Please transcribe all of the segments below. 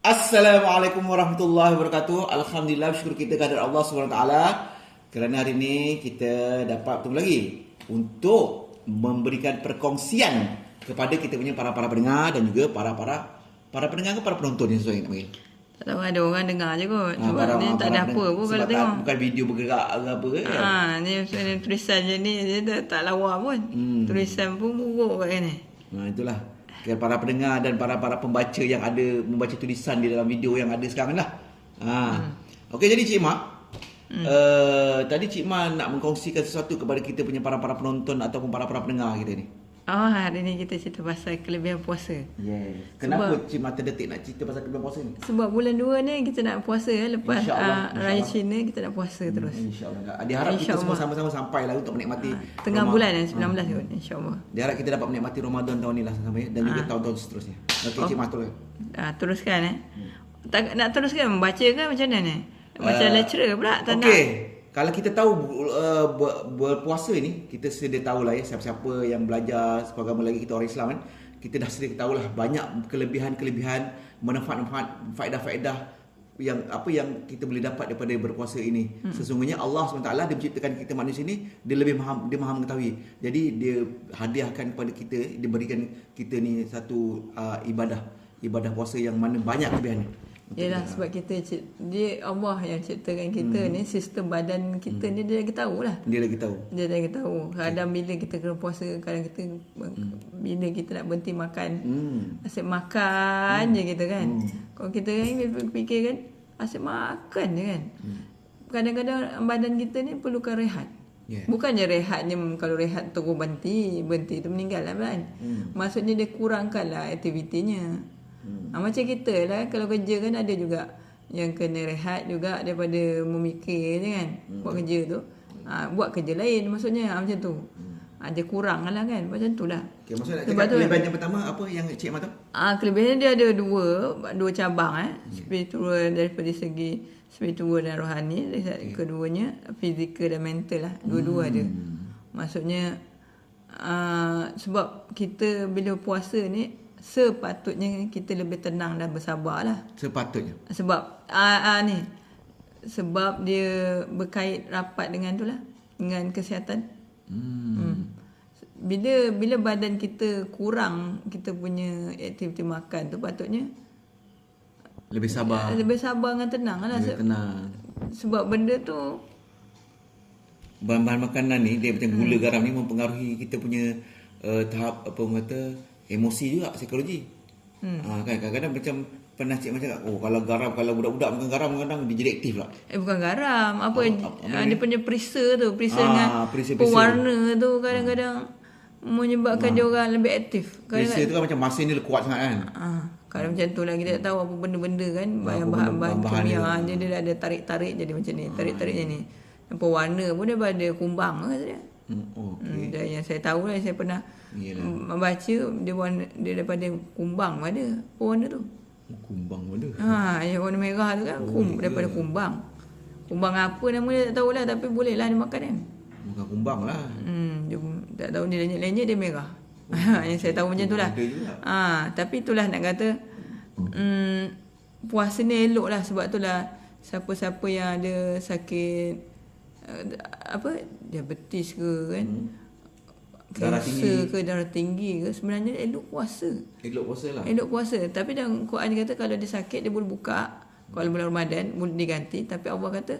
Assalamualaikum warahmatullahi wabarakatuh. Alhamdulillah syukur kita kepada Allah SWT kerana hari ini kita dapat bertemu lagi untuk memberikan perkongsian kepada kita punya para-para pendengar dan juga para-para para pendengar ke para penonton yang sesuai nak panggil. Tak tahu ada orang dengar je kot. Ah, Sebab ni tak ada apa pun kalau tak- tengok. Bukan video bergerak ke apa ke kan? Ha, ni sebenarnya tulisan je ni dia tak, tak lawa pun. Hmm. Tulisan pun buruk kat ni. Nah, itulah Kepada para pendengar dan para-para pembaca yang ada membaca tulisan di dalam video yang ada sekarang lah. Ha. Hmm. Okey jadi Cik Mak, hmm. uh, tadi Cik Mak nak mengkongsikan sesuatu kepada kita punya para-para penonton ataupun para-para pendengar kita ni. Oh, hari ni kita cerita pasal kelebihan puasa. Yes. Kenapa Cik Mak terdetik nak cerita pasal kebiasaan puasa ni? Sebab bulan 2 ni kita nak puasa ya. Lepas uh, Raya. Cina kita nak puasa terus. InsyaAllah. Diharap kita semua sama-sama sampai lah untuk menikmati Tengah Rama- bulan eh, 19 kot insyaAllah. Diharap kita dapat menikmati Ramadan tahun ni lah sama ya dan juga tahun-tahun seterusnya. Okey Cik Mak terus. Ah, teruskan eh. Tak, nak teruskan membaca ke macam mana ni? Macam Ah, lecturer pula tak nak. Kalau kita tahu uh, ber, berpuasa ni, kita sedia tahulah ya siapa-siapa yang belajar agama lagi kita orang Islam kan. Kita dah sedia tahulah banyak kelebihan-kelebihan, manfaat-manfaat, faedah-faedah yang apa yang kita boleh dapat daripada berpuasa ini. Hmm. Sesungguhnya Allah SWT dia menciptakan kita manusia ni dia lebih maha dia maha mengetahui. Jadi dia hadiahkan kepada kita, dia berikan kita ni satu uh, ibadah, ibadah puasa yang mana banyak kelebihannya. Yalah sebab kita dia Allah yang ciptakan kita hmm. ni sistem badan kita hmm. ni dia lagi tahu lah. Dia lagi tahu. Dia lagi tahu. Kadang bila kita kena puasa, kadang kita hmm. bila kita nak berhenti makan, Hmm. asyik makan hmm. je kita kan. Hmm. Kalau kita kan fikir kan asyik makan je kan. Hmm. Kadang-kadang badan kita ni perlukan rehat. Yeah. Bukannya rehatnya kalau rehat terus berhenti, berhenti tu meninggal lah kan. Hmm. Maksudnya dia kurangkanlah aktivitinya. Hmm. Ha, macam kita lah kalau kerja kan ada juga yang kena rehat juga daripada memikir je kan. Hmm. Buat kerja tu. Ha, buat kerja lain maksudnya ha, macam tu. Ha, dia kurang lah kan. Macam tu lah. Okay, maksudnya nak Sebab cakap tu- kelebihan yang pertama apa yang Cik Mat tahu? Ah kelebihan dia ada dua dua cabang eh. Spiritual daripada segi spiritual dan rohani. Okay. Keduanya fizikal dan mental lah. Dua-dua ada. Maksudnya uh, sebab kita bila puasa ni sepatutnya kita lebih tenang dan bersabar lah. Sepatutnya. Sebab ah, ah ni sebab dia berkait rapat dengan tu lah dengan kesihatan. Hmm. Hmm. Bila bila badan kita kurang kita punya aktiviti makan tu patutnya Lebih sabar. lebih sabar dengan tenang lah. Lebih tenang. Sebab benda tu Bahan-bahan makanan ni dia macam Hmm. gula garam ni mempengaruhi kita punya uh, tahap apa kata emosi juga psikologi. Hmm. Ha, kan kadang-kadang macam pernah cik macam oh kalau garam kalau budak-budak makan garam kadang dia jadi aktif lah. eh bukan garam. Apa, Apa- apa, apa apa dia punya perisa tu. Perisa Ah, dengan perisa-perisa. pewarna tu kadang-kadang menyebabkan dia orang lebih aktif. Kadang Biasa tu kan macam masin dia kuat sangat kan. Ah, kalau macam tu lah kita tak tahu apa benda-benda kan bahan bahan bahan bahan-bahan kimia dia, dia ada tarik-tarik jadi macam ni tarik-tarik je ni yang pewarna pun dia ada kumbang dia Hmm. Oh, hmm, dan yang saya tahu lah saya pernah Yalah. mm, membaca dia warna dia daripada kumbang ada pewarna tu oh, kumbang mana? ha yang warna merah tu kan kum, daripada kumbang kumbang apa nama dia tak tahulah tapi boleh lah dia makan kan Bukan kumbang lah. Hmm, dia tak tahu dia lenyek-lenyek dia merah. yang saya tahu macam ada juga. Ha, tapi itulah nak kata hmm, puasa ni elok lah sebab itulah siapa-siapa yang ada sakit uh, apa diabetes ke kan? Hmm. Darah kanser ke darah tinggi ke? Sebenarnya elok puasa. Elok puasa lah. Elok puasa. Tapi dalam Quran dia kata kalau dia sakit dia boleh buka. Kalau bulan Ramadan boleh diganti. Tapi Allah kata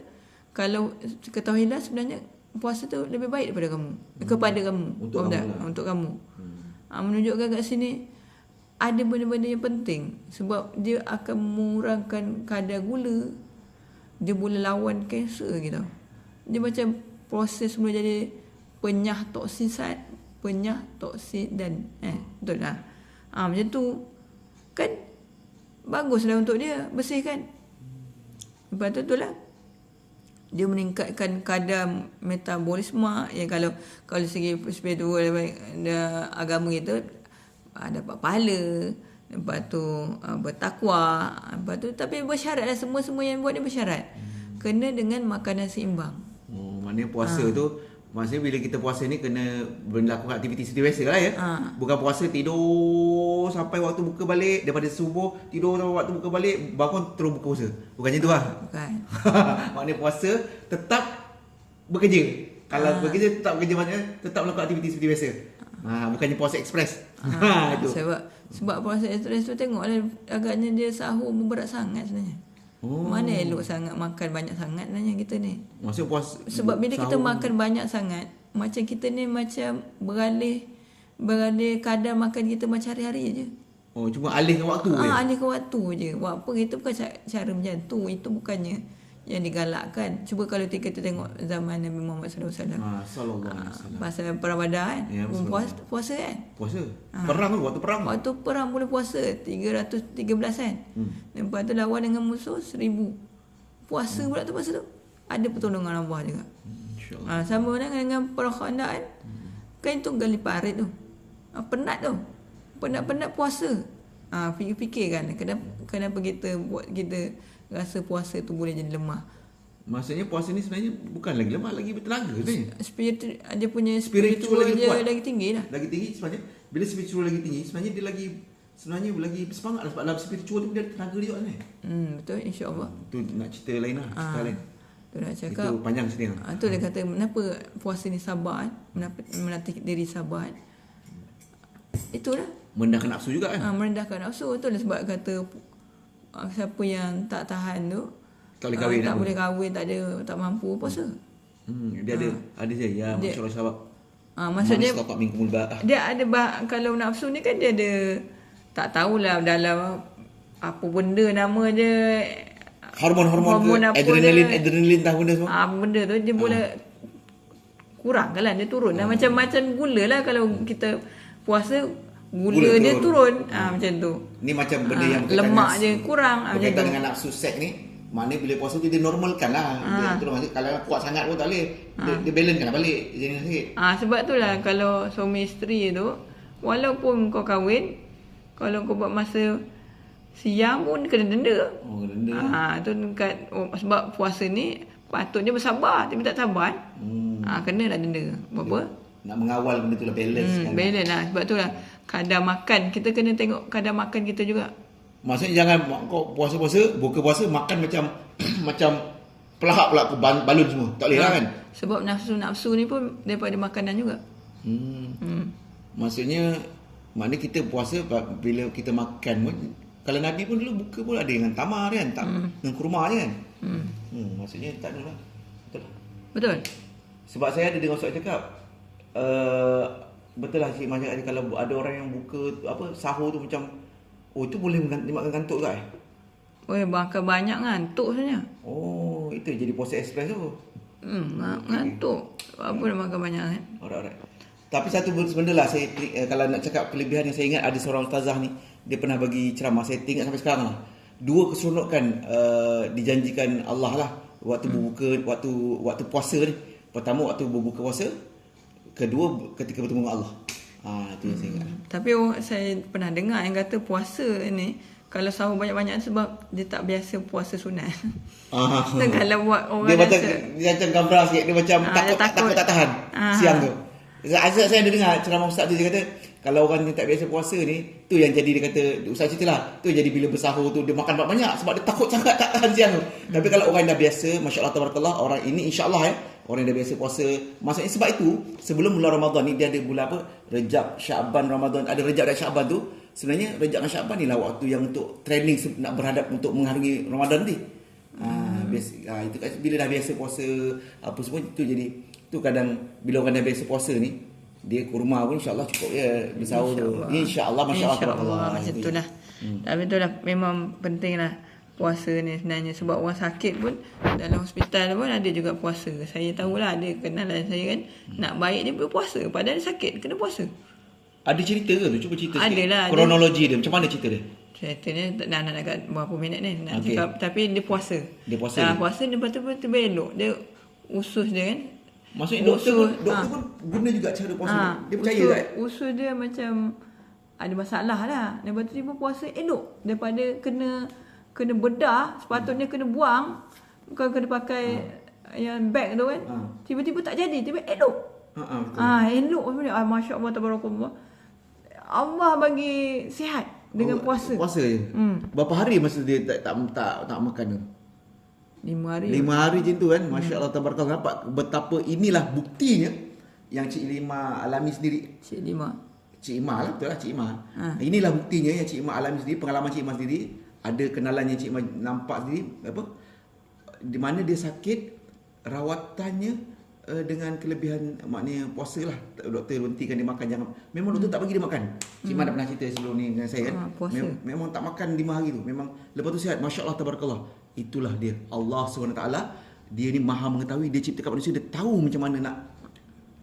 kalau ketahuilah sebenarnya puasa tu lebih baik daripada kamu. Kepada kamu. Untuk kamu tak? lah. untuk kamu. Ha, menunjukkan kat sini ada benda-benda yang penting. Sebab dia akan mengurangkan kadar gula dia boleh lawan kanser gitu dia macam proses mula jadi penyah toksisat penyah toksin dan eh betul lah. Ha, macam tu kan baguslah untuk dia bersihkan. Lepas tu tu lah. Dia meningkatkan kadar metabolisme. Yang kalau kalau segi spiritual dia, agama kita ah, dapat pahala. Lepas tu ah, bertakwa. Lepas tu tapi bersyarat lah semua-semua yang buat dia bersyarat. Kena dengan makanan seimbang maknanya puasa tu Maksudnya bila kita puasa ni kena melakukan aktiviti seperti biasa lah ya. Ha. Bukan puasa tidur sampai waktu buka balik daripada subuh tidur sampai waktu buka balik bangun terus buka puasa. Bukan macam tu lah. Bukan. Maknanya puasa tetap bekerja. Kalau Ah. bekerja tetap bekerja maknanya tetap melakukan aktiviti seperti biasa. Ha, bukannya puasa ekspres. Ha, itu. Sebab sebab puasa stres tu tengoklah agaknya dia sahur berat sangat sebenarnya. Oh. Mana elok sangat makan banyak sangat sebenarnya kita ni. Maksudnya puasa Sebab bila kita sahur- makan banyak sangat, macam kita ni macam beralih beralih kadar makan kita macam hari-hari je. Oh, cuma alihkan waktu je. Ah, alih ke waktu je. Buat apa itu bukan cara, cara macam tu. Itu bukannya yang digalakkan. Cuba kalau kita tengok zaman Nabi Muhammad SAW. Ha, sallallahu alaihi wasallam. Pasal Ramadan kan. Ya, puasa, puasa kan. Puasa. Perang tu waktu perang. Waktu perang boleh puasa 313 kan. Hmm. Lepas tu lawan dengan musuh 1000. Puasa pula tu masa tu. Ada pertolongan Allah juga. Insya-Allah. Ha, sama dengan, dengan perang khandak kan. Kan itu gali parit tu. Ha, penat tu. Penat-penat puasa. Ha, fikir-fikir kan. Kenapa, kenapa kita buat kita rasa puasa tu boleh jadi lemah. Maksudnya puasa ni sebenarnya bukan lagi lemah, lagi bertenaga sebenarnya. Spirit dia punya Spiritual spiritual, lagi dia kuat. lagi tinggi lah. Lagi tinggi sebenarnya bila spiritual lagi tinggi sebenarnya dia lagi sebenarnya lagi semangat lah sebab dalam spiritual tu dia ada tenaga dia kan. Hmm, betul insya-Allah. Tu nak cerita lain lah, cerita Ah, lain. Tu nak Itu cakap. panjang cerita. Ha, tu dia kata kenapa puasa ni sabar kan? Menapa, melatih diri sabar kan? Itulah. Mendahkan nafsu juga kan. Ha, merendahkan nafsu. Itulah sebab kata siapa yang tak tahan tu Tak boleh ah, kahwin tak apa? boleh kahwin, tak ada tak mampu puasa. Hmm, dia ada ada je ya Dia- masyaallah sahabat. Ha, maksudnya tak minggu mulba. dia ada bah, kalau nafsu ni kan dia ada tak tahulah dalam apa benda nama dia Hormon-hormon Hormon ke apa adrenalin dia? adrenalin tahu benda semua. Ah benda tu dia boleh kurang kan dia turun. Nah, macam macam gula lah kalau kita puasa gula, Gula dia turun. turun. Ah macam tu. Ni macam benda Ah, yang lemak dengan- je kurang, ah, macam Berkaitan tu. dengan nafsu seks ni mana bila puasa tu dia normalkan lah. Dia, Ah. tu maksud kalau kuat sangat pun tak boleh. Dia, dia balance kan balik jenis sikit. Ah sebab tu lah kalau suami isteri tu walaupun kau kahwin kalau kau buat masa siang pun kena denda. Oh, denda. Ah tu dekat oh, sebab puasa ni patutnya bersabar tapi tak sabar. Hmm. Ah kena lah denda. Buat apa? Nak mengawal benda tu lah balance Hmm, kan. balance lah. Sebab tu lah kadar makan. Kita kena tengok kadar makan kita juga. Maksudnya jangan kau puasa-puasa, buka puasa makan macam macam pelahap pula ke balun semua. Tak boleh lah kan? Sebab nafsu-nafsu ni pun daripada makanan juga. Hmm. Hmm. Maksudnya makna kita puasa bila kita makan pun kalau Nabi pun dulu buka pun ada dengan tamar kan, tak dengan kurma je kan. Hmm. Hmm, maksudnya tak ada lah. Betul. Betul? Sebab saya ada dengar soal cakap uh, betul lah Cik Mak cakap tadi kalau ada orang yang buka apa sahur tu macam oh itu boleh dimakan kantuk tak eh? Oi, makan banyak ngantuk sebenarnya. Oh, itu jadi puasa ekspres tu. Hmm, ng- ngantuk. Apa nak makan banyak kan? Alright, alright. Tapi satu benda lah saya eh, kalau nak cakap kelebihan yang saya ingat ada seorang ustazah ni dia pernah bagi ceramah saya ingat sampai sekarang lah. Dua keseronokan uh, dijanjikan Allah lah waktu berbuka waktu waktu puasa ni. Pertama waktu berbuka puasa, kedua ketika bertemu dengan Allah. Ah itu yang saya ingat. Tapi orang, saya pernah dengar yang kata puasa ni kalau sahur banyak-banyak sebab dia tak biasa puasa sunat. Ah. Kalau buat orang dia macam biasa. dia macam gambar sikit dia macam Ah, takut, dia tak, takut. takut tak tahan Ah. siang tu. Azab saya ada dengar ceramah ustaz tu dia kata kalau orang yang tak biasa puasa ni tu yang jadi dia kata ustaz cerita lah. Tu jadi bila bersahur tu dia makan banyak sebab dia takut sangat tak tahan siang tu. Tapi kalau orang yang dah biasa masya-Allah tabarakallah orang ini insya-Allah ya orang yang dah biasa puasa maksudnya sebab itu sebelum bulan Ramadan ni dia ada bulan apa? Rejab Syaban Ramadan. Ada Rejab dan Syaban tu sebenarnya Rejab dan Syaban ni lah waktu yang untuk training nak berhadap untuk mengharungi Ramadan ni. Ah, biasa, ah, itu bila dah biasa puasa apa semua itu jadi tu kadang bila orang dah biasa puasa ni dia kurma pun insya-Allah cukup ya bersahur tu. Insya-Allah masya-Allah. InsyaAllah macam tu lah. Hmm. Tapi tu lah memang penting lah puasa ni sebenarnya sebab orang sakit pun dalam hospital pun ada juga puasa. Saya tahulah ada kenalan saya kan Hmm. nak baik dia berpuasa padahal dia sakit kena puasa. Ada cerita ke tu? Cuba cerita sikit. Adalah, ada. Kronologi dia. Macam mana cerita dia? Cerita ni tak nak nak dekat berapa minit ni nak Okey. cakap tapi dia puasa. Dia puasa Ah, dia. puasa dia lepas tu pun tiba elok. Dia usus dia kan. Maksudnya doktor pun, Usus, doktor ah. pun guna juga cara puasa tu. Dia percaya usus, tak? Usus dia macam ada masalah lah. Lepas tu tiba puasa elok daripada kena kena bedah, sepatutnya kena buang. Bukan kena pakai yang bag tu kan. Ha. Tiba-tiba tak jadi, tiba elok. Ha betul. Elok apa ni? Ah, masya-Allah tabarakallah. Allah bagi sihat dengan Oh, puasa. Puasa je. Hmm. Berapa hari masa dia tak tak tak, tak makan tu? Lima hari. Lima hari macam tu kan. Masya-Allah tabarakallah nampak betapa inilah buktinya yang Cik Lima alami sendiri. Cik Lima. Cik Ima lah betul lah Cik Ima. Ha. Inilah buktinya yang Cik Ima alami sendiri, pengalaman Cik Ima sendiri, ada kenalan yang Cik Ima nampak sendiri apa? Di mana dia sakit rawatannya uh, dengan kelebihan maknanya puasa lah. Doktor berhentikan dia makan jangan. Memang doktor tak bagi dia makan. Cik Ima dah pernah cerita sebelum ni dengan saya kan. Ah, puasa. Mem- memang tak makan lima hari tu. Memang lepas tu sihat. Masya-Allah tabarakallah. Itulah dia. Allah SWT dia ni maha mengetahui dia ciptakan manusia dia tahu macam mana nak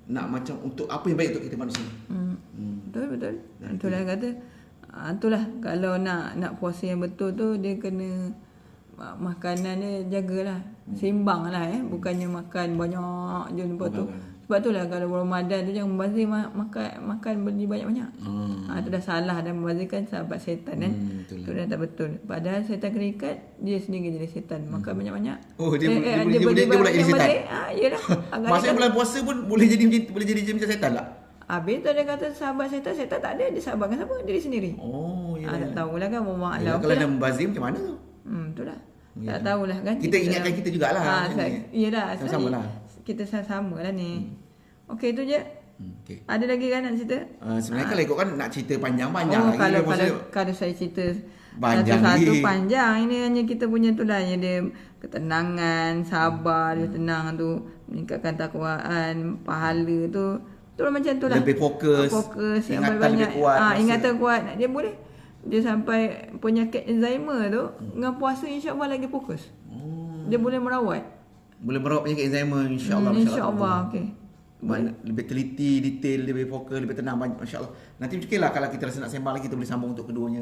nak macam untuk apa yang baik untuk kita manusia. Hmm. Betul betul. Itulah kata. Ah, itulah kalau nak nak puasa yang betul tu dia kena makanan dia jagalah. Seimbang lah eh. Bukannya makan banyak je lepas tu. Sebab tu lah kalau Ramadan tu jangan membazir ma- makan makan beli banyak-banyak. Hmm. Ah tu dah salah dan membazirkan sahabat setan kan. Hmm, betul tu dah tak betul. Padahal setan kena ikat dia sendiri jadi setan. Makan banyak-banyak. Hmm. Oh, dia- dia boleh- dia beli boleh- dia pula jadi setan? Ah iyalah. Agak Maksudnya bulan puasa pun boleh jadi macam boleh jadi macam setan tak? Habis tu dia kata sahabat setan, setan tak ada. Dia sahabatkan siapa? Diri sendiri. Oh, Ya, ah, tak tahulah kan Allah Ya, Alam. kalau dah membazir macam mana tu? Hmm, tu lah. Tak tahulah kan. Kita ingatkan kita jugalah Ha, ni. sa- iyalah. Sama-sama lah. Kita sama-sama lah ni. Okey, tu je. Hmm, okay. Ada lagi kan nak cerita? Uh, sebenarnya kalau ikut kan nak cerita panjang-panjang oh, lagi. kalau, kalau, kalau saya cerita Panjang satu-satu lagi. panjang. Ini hanya kita punya tu lah. Yang dia ketenangan, sabar, dia tenang tu. Meningkatkan takwaan, pahala tu. Tu lah macam tu lah. Lebih fokus, Fokus. ingatan banyak. lebih kuat, Ah, rasa- ingatan kuat. Dia boleh. Dia sampai penyakit Alzheimer tu. Dengan puasa insyaAllah lagi fokus. oh, Dia boleh merawat. Boleh merawat penyakit Alzheimer insya-Allah. Hmm, InsyaAllah. Okey. Mana, lebih teliti, detail, lebih fokus, lebih tenang banyak masya-Allah. Nanti mungkin lah kalau kita rasa nak sembang lagi kita boleh sambung untuk keduanya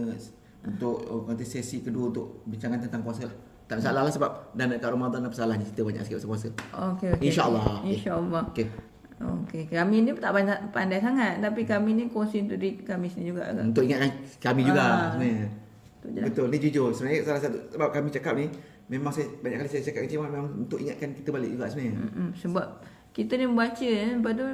untuk oh, nanti sesi kedua untuk bincangan tentang puasa lah. Tak masalah lah sebab dan dekat Ramadan tak masalah cerita banyak sikit pasal puasa. Okey, okey. InsyaAllah. InsyaAllah. Okey. Okey. Kami ni tak pandai, pandai sangat. Tapi kami ni kongsi untuk diri kami sendiri juga. Untuk ingatkan kami juga Ah. sebenarnya. Betul, ni jujur. Sebenarnya salah satu sebab kami cakap ni memang saya banyak kali saya cakap dengan Cik memang untuk ingatkan kita balik juga sebenarnya. Mm-mm. Sebab kita ni membaca eh, lepas tu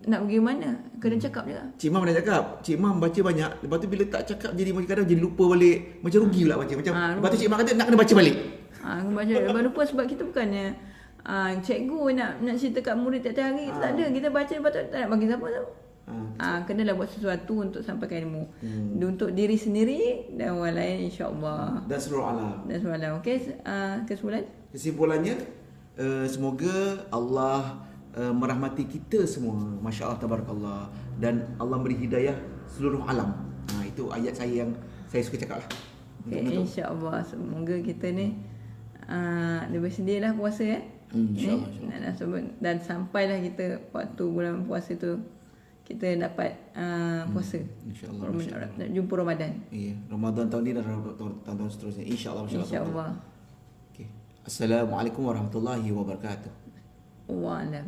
nak pergi mana? Kena Hmm. cakap juga. Cik Mam dah cakap, Cik Mam baca banyak. Lepas tu bila tak cakap jadi macam kadang jadi lupa balik. Macam rugi pula baca. Macam Ah, lepas tu Cik Mam kata nak kena baca balik. Ha, aku baca lepas lupa sebab kita bukannya ah, cikgu nak nak cerita kat murid tiap-tiap hari. Kita tak ada. Kita baca lepas tu tak nak bagi siapa tahu. Ha. Ah, kenalah buat sesuatu untuk sampaikan ilmu. Hmm. Untuk diri sendiri dan orang lain insya-Allah. Dan seluruh alam. Dan semalam. Okey, ah, kesimpulan? Kesimpulannya uh, semoga Allah uh, merahmati kita semua. Masya-Allah tabarakallah dan Allah beri hidayah seluruh alam. Ha, itu ayat saya yang saya suka cakap lah. Okay, InsyaAllah Semoga kita ni uh, Lebih sedialah puasa eh Hmm, insyaAllah, Ni, dan, dan, sebab- dan sampailah kita Waktu bulan puasa tu Kita dapat uh, puasa InsyaAllah. Ramadan, nak Jumpa Ramadan Iya, Ramadan tahun ini dan tahun-tahun seterusnya. Insya-Allah. InsyaAllah Okay. Assalamualaikum warahmatullahi wabarakatuh. Wallahu a'lam.